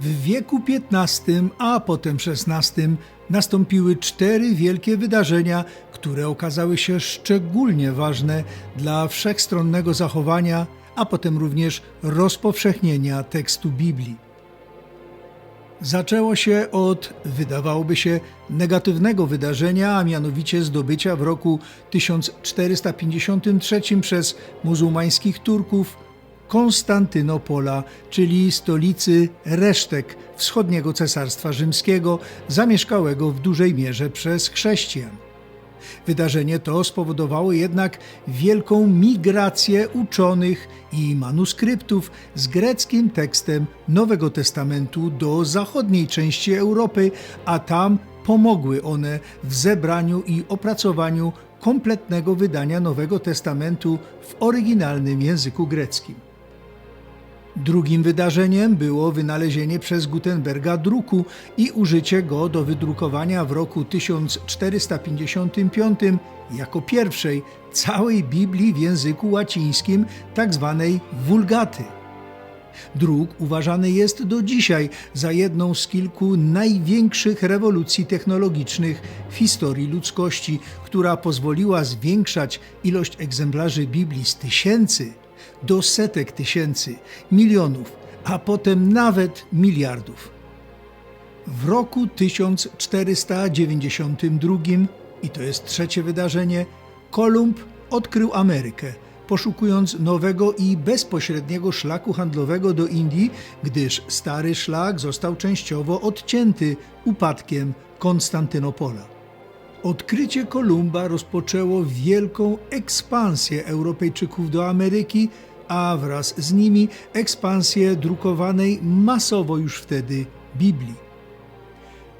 W wieku XV, a potem XVI nastąpiły cztery wielkie wydarzenia, które okazały się szczególnie ważne dla wszechstronnego zachowania, a potem również rozpowszechnienia tekstu Biblii. Zaczęło się od, wydawałoby się, negatywnego wydarzenia, a mianowicie zdobycia w roku 1453 przez muzułmańskich Turków Konstantynopola, czyli stolicy resztek wschodniego cesarstwa rzymskiego, zamieszkałego w dużej mierze przez chrześcijan. Wydarzenie to spowodowało jednak wielką migrację uczonych i manuskryptów z greckim tekstem Nowego Testamentu do zachodniej części Europy, a tam pomogły one w zebraniu i opracowaniu kompletnego wydania Nowego Testamentu w oryginalnym języku greckim. Drugim wydarzeniem było wynalezienie przez Gutenberga druku i użycie go do wydrukowania w roku 1455 jako pierwszej całej Biblii w języku łacińskim, tzw. Vulgaty. Druk uważany jest do dzisiaj za jedną z kilku największych rewolucji technologicznych w historii ludzkości, która pozwoliła zwiększać ilość egzemplarzy Biblii z tysięcy do setek tysięcy, milionów, a potem nawet miliardów. W roku 1492, i to jest trzecie wydarzenie, Kolumb odkrył Amerykę, poszukując nowego i bezpośredniego szlaku handlowego do Indii, gdyż stary szlak został częściowo odcięty upadkiem Konstantynopola. Odkrycie Kolumba rozpoczęło wielką ekspansję Europejczyków do Ameryki, a wraz z nimi ekspansję drukowanej masowo już wtedy Biblii.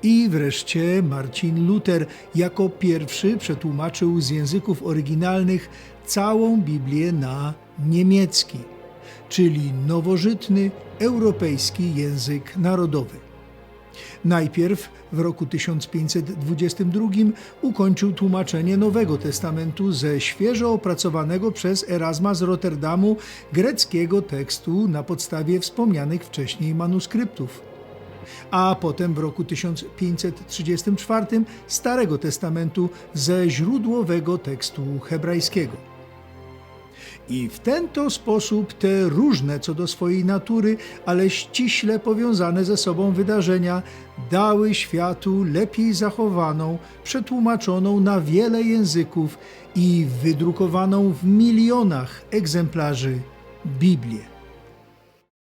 I wreszcie Marcin Luther jako pierwszy przetłumaczył z języków oryginalnych całą Biblię na niemiecki, czyli nowożytny europejski język narodowy. Najpierw w roku 1522 ukończył tłumaczenie Nowego Testamentu ze świeżo opracowanego przez Erasma z Rotterdamu greckiego tekstu na podstawie wspomnianych wcześniej manuskryptów. A potem w roku 1534 Starego Testamentu ze źródłowego tekstu hebrajskiego. I w ten to sposób te różne co do swojej natury, ale ściśle powiązane ze sobą wydarzenia dały światu lepiej zachowaną, przetłumaczoną na wiele języków i wydrukowaną w milionach egzemplarzy Biblię.